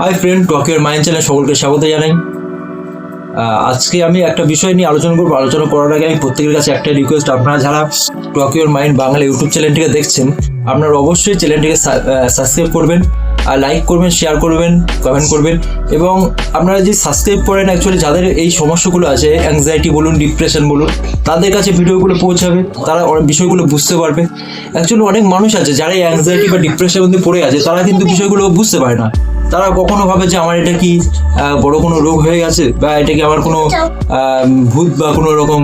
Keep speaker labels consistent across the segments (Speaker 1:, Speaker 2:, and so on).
Speaker 1: High friend টকিওর mind channel সকলকে স্বাগত জানাই। আজকে আমি একটা বিষয় নিয়ে আলোচনা করব। আলোচনা করার আগে আমি প্রত্যেকের কাছে একটা রিকোয়েস্ট আপনারা যারা টকিওর মাইন্ড বাংলা ইউটিউব চ্যানেলটিকে দেখছেন, আপনারা অবশ্যই চ্যানেলটিকে সাবস্ক্রাইব করবেন। আর লাইক করবেন শেয়ার করবেন কমেন্ট করবেন। এবং আপনারা যে সাবস্ক্রাইব করেন অ্যাকচুয়ালি যাদের এই সমস্যাগুলো আছে অ্যাংজাইটি বলুন ডিপ্রেশন বলুন, তাদের কাছে ভিডিওগুলো পৌঁছাবে। তারা বিষয়গুলো বুঝতে পারবে। অ্যাকচুয়ালি অনেক মানুষ আছে যারা এই অ্যাংজাইটি বা ডিপ্রেশনের মধ্যে পড়ে আছে, তারা কিন্তু বিষয়গুলো বুঝতে পারে না। তারা কখনো ভাবে যে আমার এটা কি বড় কোনো রোগ হয়ে গেছে, বা এটা কি আমার কোনো ভূত বা কোনো রকম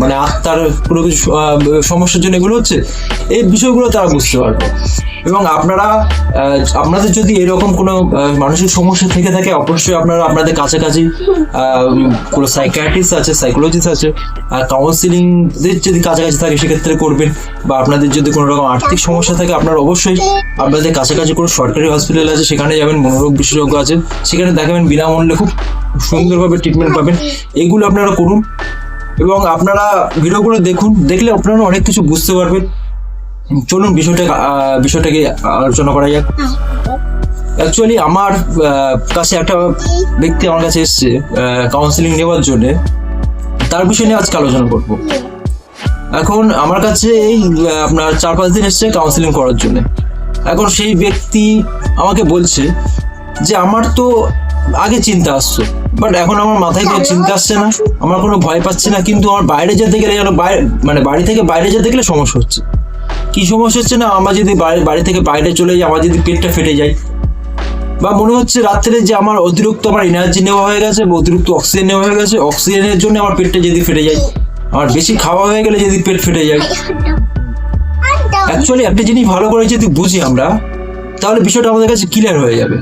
Speaker 1: মানে আত্মার কোনো কিছু সমস্যার জন্য এগুলো হচ্ছে, এই বিষয়গুলো তারা বুঝতে পারবে। এবং আপনারা আপনাদের যদি এরকম কোনো মানসিক সমস্যা থেকে থাকে, অবশ্যই আপনারা আপনাদের কাছাকাছি কোনো সাইকিয়াট্রিস্ট আছে সাইকোলজিস্ট আছে আর কাউন্সিলিং যদি কাছাকাছি থাকে, সেক্ষেত্রে করবেন। বা আপনাদের যদি কোনো রকম আর্থিক সমস্যা থাকে, আপনারা অবশ্যই আপনাদের কাছাকাছি কোনো সরকারি হসপিটাল আছে, সেখানে যাবেন, মনোরোগ বিশেষজ্ঞ আছে, সেখানে দেখাবেন, বিনামূল্যে খুব সুন্দরভাবে ট্রিটমেন্ট পাবেন। এগুলো আপনারা করুন। এবং আপনারা ভিডিওগুলো দেখুন, দেখলে আপনারা অনেক কিছু বুঝতে পারবেন। চলুন বিষয়টা বিষয়টাকে আলোচনা করা যাক। অ্যাকচুয়ালি আমার কাছে একটা ব্যক্তি আমার কাছে এসছে কাউন্সিলিং নেওয়ার জন্যে। তার বিষয় নিয়ে আজকে আলোচনা করব। এখন আমার কাছে এই আপনার চার পাঁচ দিন এসছে কাউন্সিলিং করার জন্য। এখন সেই ব্যক্তি আমাকে বলছে যে, আমার তো আগে চিন্তা আসতো। বাট এখন আমার মাথায় কোনো চিন্তা আসছে না। আমার কোনো ভয় পাচ্ছে না কিন্তু আমার বাইরে যেতে গেলে যেন বাইরে মানে বাড়ি থেকে বাইরে যেতে গেলে সমস্যা হচ্ছে। কি সমস্যা হচ্ছে না আমার যদি বাড়ি বাড়ি থেকে বাইরে চলে যাই আমার যদি পেটটা ফেটে যায়। বা মনে হচ্ছে রাত্রে যে আমার অতিরিক্ত আমার এনার্জি নেওয়া হয়ে গেছে বা অতিরিক্ত অক্সিজেন নেওয়া হয়ে গেছে অক্সিজেনের জন্য আমার পেটটা যদি ফেটে যায় আমার বেশি খাওয়া হয়ে গেলে যদি পেট ফেটে যায়। অ্যাকচুয়ালি একটা জিনিস ভালো করে যদি বুঝি আমরা তাহলে বিষয়টা আমাদের কাছে ক্লিয়ার হয়ে যাবে।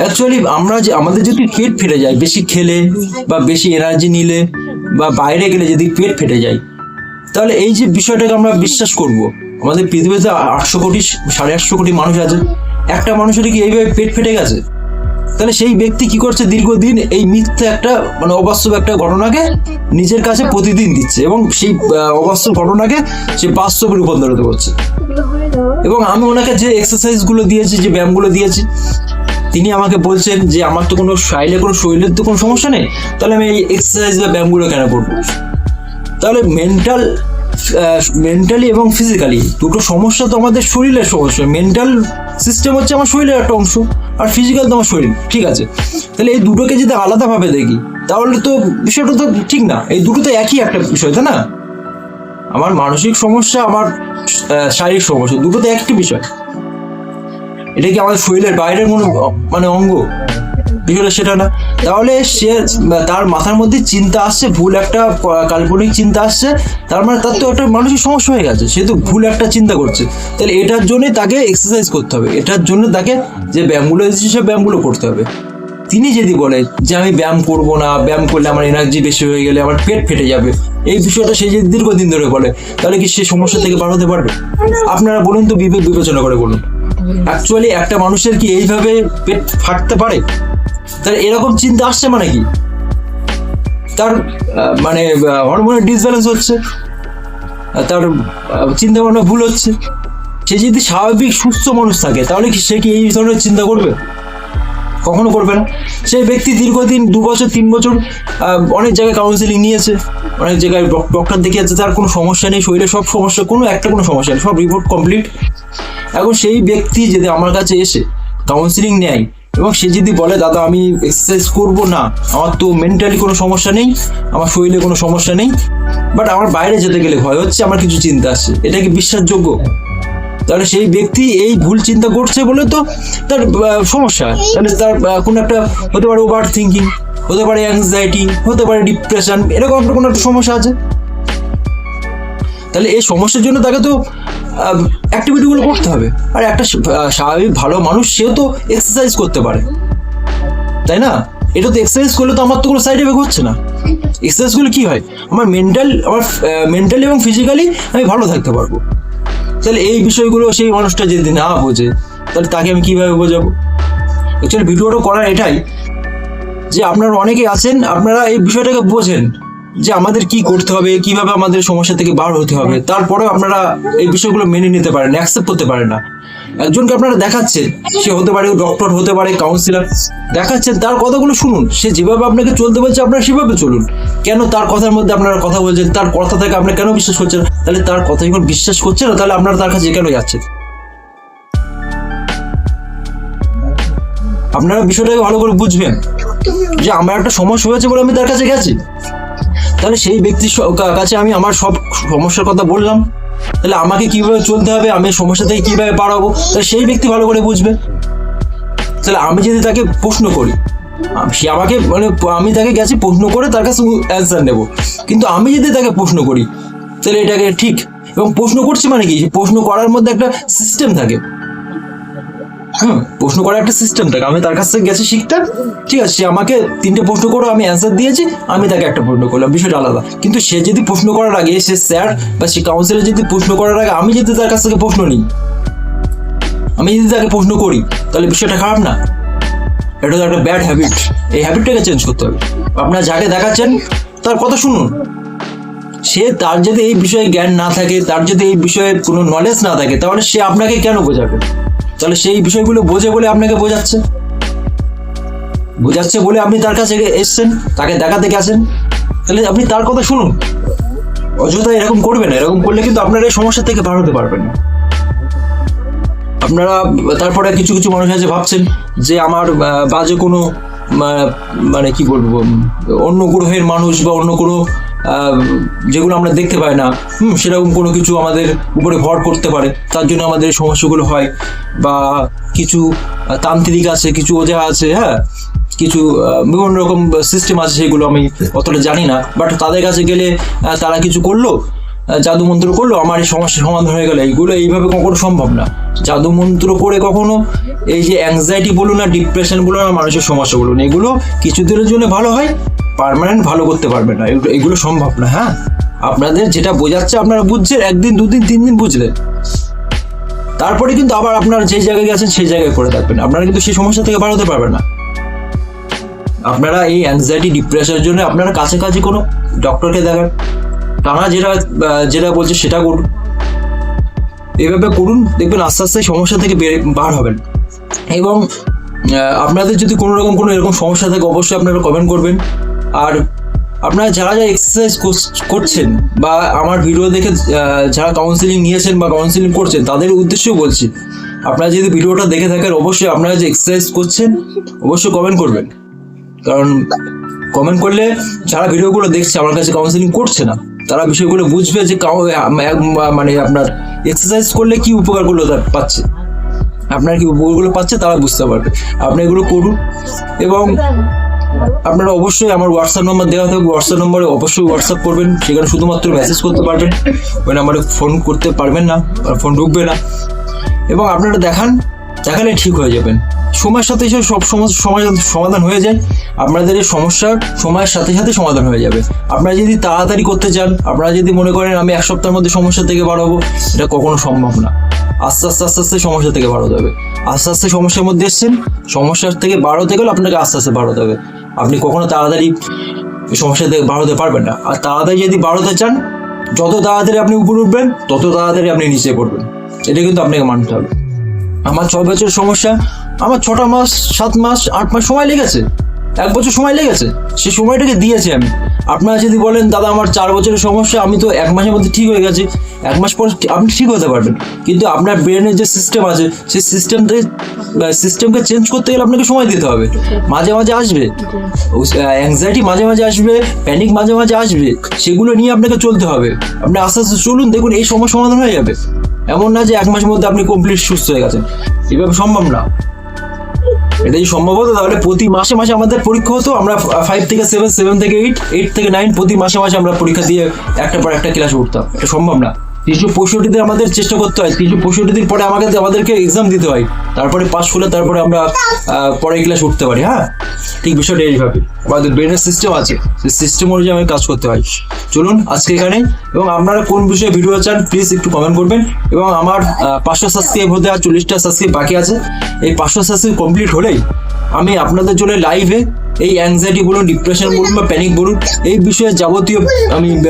Speaker 1: অ্যাকচুয়ালি আমরা যে, আমাদের যদি পেট ফেটে যায়, বেশি খেলে বা বেশি এনার্জি নিলে বা বাইরে গেলে যদি পেট ফেটে যায়, তাহলে এই যে বিষয়টাকে আমরা বিশ্বাস করব। আমাদের পৃথিবীতে আটশো কোটি, সাড়ে আটশো কোটি মানুষ আছে। একটা মানুষের কি এইভাবে পেট ফেটে গেছে? তাহলে সেই ব্যক্তি কি করছে? দীর্ঘদিন এই মিথ্যা একটা মানে অবাস্তব একটা ঘটনাকে নিজের কাছে প্রতিদিন দিচ্ছে এবং সেই অবাস্তব ঘটনাকে সে বাস্তবে রূপান্তরিত করছে। এবং আমি ওনাকে যে এক্সারসাইজগুলো দিয়েছি, যে ব্যায়ামগুলো দিয়েছি তিনি আমাকে বলছেন যে, আমার তো কোনো শাইলে কোনো শরীরের তো কোনো সমস্যা নেই, তাহলে আমি এই এক্সারসাইজ বা ব্যায়ামগুলো কেন করব? তাহলে মেন্টাল মেন্টালি এবং ফিজিক্যালি দুটো সমস্যা তো আমাদের শরীরের সমস্যা। মেন্টাল সিস্টেম হচ্ছে আমার শরীরের একটা অংশ, আর ফিজিক্যাল তো আমার শরীর। ঠিক আছে? তাহলে এই দুটোকে যদি আলাদাভাবে দেখি, তাহলে তো বিষয়টা তো ঠিক না। এই দুটো তো একই একটা বিষয়, তাই না? আমার মানসিক সমস্যা, আমার শারীরিক সমস্যা, দুটো তো একটি বিষয়। এটা কি আমাদের শরীরের বাইরের কোনো মানে অঙ্গ? বিষয়টা সেটা না? তাহলে সে, তার মাথার মধ্যে চিন্তা আসছে, ভুল একটা কাল্পনিক চিন্তা আসছে, তার মানে তার তো একটা মানসিক সমস্যা হয়ে গেছে, সে তো ভুল একটা চিন্তা করছে। তাহলে এটার জন্যই তাকে এক্সারসাইজ করতে হবে, এটার জন্য তাকে যে ব্যায়ামগুলো এসেছে, সে ব্যায়ামগুলো করতে হবে। তিনি যদি বলে যে আমি ব্যায়াম করব না, ব্যায়াম করলে আমার এনার্জি বেশি হয়ে গেলে আমার পেট ফেটে যাবে, এই বিষয়টা সে যদি দীর্ঘদিন ধরে বলে, তাহলে কি সে সমস্যা থেকে বার হতে পারবে? আপনারা বলুন তো বিবেক বিবেচনা করে বলুন। অ্যাকচুয়ালি একটা মানুষের কি এইভাবে পেট ফাটতে পারে? তার এরকম চিন্তা আসছে মানে কি? তার মানে হরমোনের ডিসব্যালেন্স হচ্ছে। তার চিন্তা ভাবনা ভুল হচ্ছে। সে যদি স্বাভাবিক, সুস্থ মানুষ থাকে, তাহলে কি সে কি এই ধরনের চিন্তা করবে? কখনো করবে না। সেই ব্যক্তি দীর্ঘদিন, দু বছর, তিন বছর অনেক জায়গায় কাউন্সিলিং নিয়েছে, অনেক জায়গায় ডক্টর দেখিয়েছে, তার কোনো সমস্যা নেই, শরীরে সব সমস্যা, কোনো একটা কোনো সমস্যা নেই, সব রিপোর্ট কমপ্লিট এখন সেই ব্যক্তি যদি আমার কাছে এসে কাউন্সিলিং নেয় এবং সে যদি বলে, দাদা, আমি এক্সারসাইজ করব না, আমার তো মেন্টালি কোনো সমস্যা নেই, আমার শরীরে কোনো সমস্যা নেই বাট আমার বাইরে যেতে গেলে ভয় হচ্ছে, আমার কিছু চিন্তা আসছে এটা কি বিশ্বাসযোগ্য? তাহলে সেই ব্যক্তি এই ভুল চিন্তা করছে বলে তো তার সমস্যা। তাহলে তার কোনো একটা হতে পারে ওভার থিঙ্কিং হতে পারে অ্যাংজাইটি হতে পারে ডিপ্রেশন এরকম একটা কোনো একটা সমস্যা আছে? তাহলে এই সমস্যার জন্য তাকে তো অ্যাক্টিভিটিগুলো করতে হবে। আর একটা স্বাভাবিক ভালো মানুষ, সেও তো এক্সারসাইজ করতে পারে। তাই না? এটা তো এক্সারসাইজ করলে তো আমার তো কোনো সাইড এফেক্ট হচ্ছে না। এক্সারসাইজ করলে কি হয়? আমার মেন্টাল আমার মেন্টালি এবং ফিজিক্যালি আমি ভালো থাকতে পারব। তাহলে এই বিষয়গুলো সেই মানুষটা যদি না বোঝে, তাহলে তাকে আমি কীভাবে বোঝাবো? অ্যাকচুয়ালি ভিডিওটা করার এটাই যে আপনারা অনেকে আছেন, আপনারা এই বিষয়টাকে বোঝেন। যে আমাদের কি করতে হবে, কীভাবে আমাদের সমস্যা থেকে বার হতে হবে, তারপরেও আপনারা এই বিষয়গুলো মেনে নিতে পারেন অ্যাকসেপ্ট করতে পারেন না। একজনকে আপনারা দেখাচ্ছেন সে হতে পারে ডক্টর হতে পারে কাউন্সিলার দেখাচ্ছেন, তার কথাগুলো শুনুন। সে যেভাবে আপনাকে চলতে বলছে, আপনারা সেভাবে চলুন। কেন তার কথার মধ্যে আপনারা কথা বলছেন, তার কথা থেকে আপনারা কেন বিশ্বাস করছেন? তাহলে তার কথা যখন বিশ্বাস করছেন না, তাহলে আপনারা তার কাছে কেন যাচ্ছেন? আপনারা বিষয়টাকে ভালো করে বুঝবেন যে আমার একটা সমস্যা হয়েছে বলে আমি তার কাছে গেছি। তাহলে সেই ব্যক্তির কাছে আমি আমার সব সমস্যার কথা বললাম। তাহলে আমাকে কীভাবে চলতে হবে? আমি সমস্যা থেকে কীভাবে পারাবো তাহলে সেই ব্যক্তি ভালো করে বুঝবে। তাহলে আমি যদি তাকে প্রশ্ন করি সে আমাকে মানে আমি তাকে গেছি প্রশ্ন করে তার কাছে অ্যান্সার নেব। কিন্তু আমি যদি তাকে প্রশ্ন করি, তাহলে এটাকে ঠিক এবং প্রশ্ন করছি মানে কি? প্রশ্ন করার মধ্যে একটা সিস্টেম থাকে। হুম, প্রশ্ন করার একটা সিস্টেম থাকে। আমি তার কাছ থেকে গেছি শিখতে। ঠিক আছে, সে আমাকে তিনটে প্রশ্ন করো আমি অ্যান্সার দিয়েছি, আমি তাকে একটা প্রশ্ন করলাম, বিষয়টা আলাদা। কিন্তু সে যদি প্রশ্ন করার আগে, সে স্যার বা সে কাউন্সিলর যদি প্রশ্ন করার আগে, আমি যদি তার কাছ থেকে প্রশ্ন নিই, আমি যদি তাকে প্রশ্ন করি, তাহলে বিষয়টা খারাপ না। এটা তো একটা ব্যাড হ্যাবিট এই হ্যাবিটটাকে চেঞ্জ করতে হবে। আপনার যাকে দেখাচ্ছেন, তার কথা শুনুন। সে তার যদি এই বিষয়ে জ্ঞান না থাকে, তার যদি এই বিষয়ে কোনো নলেজ না থাকে, তাহলে সে আপনাকে কেন বোঝাবে? তাহলে সেই বিষয়গুলো বোঝে বলে আপনাকে বোঝাচ্ছে। বোঝাচ্ছে বলে আপনি তার কাছে এসছেন, তাকে দেখাতে গেছেন তাহলে আপনি তার কথা শুনুন। অযথা এরকম করবেন না, এরকম করলে কিন্তু আপনারা এই সমস্যা থেকে বার হতে পারবেন না। আপনারা তারপরে কিছু কিছু মানুষ আছে ভাবছেন যে আমার বাজে কোনো মানে কি বলব অন্য গ্রহের মানুষ বা অন্য কোনো যেগুলো আমরা দেখতে পাই না, হুম, সেরকম কোনো কিছু আমাদের উপরে ভর করতে পারে। তার জন্য আমাদের সমস্যাগুলো হয়। বা কিছু তান্ত্রিক আছে, কিছু ওঝা আছে হ্যাঁ? কিছু বিভিন্ন রকম সিস্টেম আছে, সেগুলো আমি অতটা জানি না। বাট তাদের কাছে গেলে তারা কিছু করল জাদু মন্ত্র করল, আমার এই সমস্যা সমাধান হয়ে গেল। এইগুলো এইভাবে কখনো সম্ভব না। জাদু মন্ত্র করে কখনো এই যে অ্যাংজাইটি বলুন না ডিপ্রেশন বলুন না মানুষের সমস্যা বলুন এগুলো কিছুদিনের জন্য ভালো হয়। পার্মানেন্ট ভালো করতে পারবে না। এগুলো- সম্ভব না হ্যাঁ? আপনাদের যেটা বোঝাচ্ছে আপনারা বুঝছেন, একদিন, দুদিন, তিন দিন বুঝলেন। তারপরে কিন্তু আবার আপনারা যে জায়গায় গেছেন সেই জায়গায় করে থাকবেন। আপনারা কিন্তু সেই সমস্যা থেকে বার হতে পারবেন না। আপনারা এই অ্যাংজাইটি ডিপ্রেশনের জন্য আপনারা কাছাকাছি কোনো ডক্টরকে দেখান। তারা যেটা যেটা বলছে সেটা করুন। এভাবে করুন, দেখবেন আস্তে আস্তে সমস্যা থেকে বার হবেন। এবং আপনাদের যদি কোনো রকম কোনো এরকম সমস্যা থাকে, অবশ্যই আপনারা কমেন্ট করবেন। আর আপনারা যারা যারা এক্সারসাইজ করছেন বা আমার ভিডিও দেখে যারা কাউন্সিলিং নিয়েছেন বা কাউন্সিলিং করছেন, তাদের উদ্দেশ্যেও বলছি, আপনারা যদি ভিডিওটা দেখে থাকেন, অবশ্যই আপনারা যে এক্সারসাইজ করছেন, অবশ্যই কমেন্ট করবেন। কারণ কমেন্ট করলে যারা ভিডিওগুলো দেখছে, আমার কাছে কাউন্সিলিং করছে না, তারা বিষয়গুলো বুঝবে যে মানে আপনার এক্সারসাইজ করলে কি উপকারগুলো পাচ্ছে। আপনার কি উপকারগুলো পাচ্ছে, তারা বুঝতে পারবে। আপনি এগুলো করুন এবং আপনারা অবশ্যই আমার হোয়াটসঅ্যাপ নাম্বার দেওয়া থাকবে। হোয়াটসঅ্যাপ নম্বরে অবশ্যই হোয়াটসঅ্যাপ করবেন। সেখানে শুধুমাত্র মেসেজ করতে পারবেন। ওই নাম্বারে ফোন করতে পারবেন না ফোন ঢুকবে না। এবং আপনারা দেখান, দেখালে ঠিক হয়ে যাবেন। সময়ের সাথে সাথে সব সমস্যা সমাধান সমাধান হয়ে যায়। আপনাদের এই সমস্যার সময়ের সাথে সাথে সমাধান হয়ে যাবে। আপনারা যদি তাড়াতাড়ি করতে চান, আপনারা যদি মনে করেন আমি এক সপ্তাহের মধ্যে সমস্যা থেকে বার এটা কখনো সম্ভব না। আস্তে আস্তে আস্তে আস্তে সমস্যা থেকে বার হতে হবে। আস্তে আস্তে সমস্যার মধ্যে এসছেন সমস্যার থেকে বার হতে গেলে আপনাকে আস্তে আস্তে বার হতে হবে। আপনি কখনো তাড়াতাড়ি সমস্যা থেকে বার হতে পারবেন না। আর তাড়াতাড়ি যদি বার হতে চান, যত তাড়াতাড়ি আপনি উপরে উঠবেন, তত তাড়াতাড়ি আপনি নিচে পড়বেন। এটা কিন্তু আপনাকে মানতে হবে। আমার ছ বছর সমস্যা, আমার ছটা মাস, সাত মাস, আট মাস সময় লেগেছে। এক বছর সময় লেগেছে, সেই সময়টাকে দিয়েছি আমি। আপনারা যদি বলেন, দাদা, আমার চার বছরের সমস্যা, আমি তো এক মাসের মধ্যে ঠিক হয়ে গেছি। এক মাস পর আপনি ঠিক হতে পারবেন। কিন্তু আপনার ব্রেনের যে সিস্টেম আছে, সেই সিস্টেমটাকে সিস্টেমকে চেঞ্জ করতে গেলে আপনাকে সময় দিতে হবে। মাঝে মাঝে আসবে। অ্যাংজাইটি মাঝে মাঝে আসবে প্যানিক মাঝে মাঝে আসবে, সেগুলো নিয়ে আপনাকে চলতে হবে। আপনি আস্তে আস্তে চলুন, দেখুন এই সমস্যা সমাধান হয়ে যাবে। এমন না যে এক মাসের মধ্যে আপনি কমপ্লিট সুস্থ হয়ে গেছেন। এভাবে সম্ভব না। এটা যদি সম্ভব হতো, তাহলে প্রতি মাসে মাসে আমাদের পরীক্ষা হতো। আমরা ফাইভ থেকে সেভেন সেভেন থেকে এইট এইট থেকে নাইন প্রতি মাসে মাসে আমরা পরীক্ষা দিয়ে একটা পর একটা ক্লাস উঠতাম। এটা সম্ভব না। তিনশো পঁয়ষট্টি দিন আমাদের চেষ্টা করতে হয়। তিনশো পঁয়ষট্টি দিন পরে আমাকে আমাদেরকে এক্সাম দিতে হয়। তারপরে পাস করলে তারপরে আমরা পরের ক্লাস উঠতে পারি হ্যাঁ? ঠিক বিষয়টা এইভাবে। আমাদের ব্রেনের সিস্টেম আছে। সেই সিস্টেম অনুযায়ী আমাকে কাজ করতে হয়। চলুন, আজকে এখানে। এবং আপনারা কোন বিষয়ে ভিডিও চান প্লিজ একটু কমেন্ট করবেন। এবং আমার পাঁচশো সাবস্ক্রাইব হতে আর চল্লিশটা সাবস্ক্রাইব বাকি আছে। এই পাঁচশো সাবস্ক্রাইব কমপ্লিট হলেই আমি আপনাদের জন্য লাইভে এই অ্যাংজাইটি বলুন ডিপ্রেশন বলুন বা প্যানিক বলুন, এই বিষয়ে যাবতীয় আমি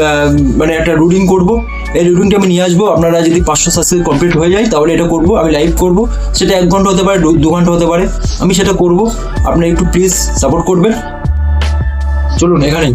Speaker 1: মানে একটা রুটিন করব। এই রুটিনটা আমি নিয়ে আসব। আপনারা যদি পাঁচশো সাতশো কমপ্লিট হয়ে যায়, তাহলে এটা করব, আমি লাইভ করব। সেটা এক ঘণ্টা হতে পারে, দু- ঘণ্টা হতে পারে। আমি সেটা করব। আপনারা একটু প্লিজ সাপোর্ট করবেন। চলুন, এখানেই।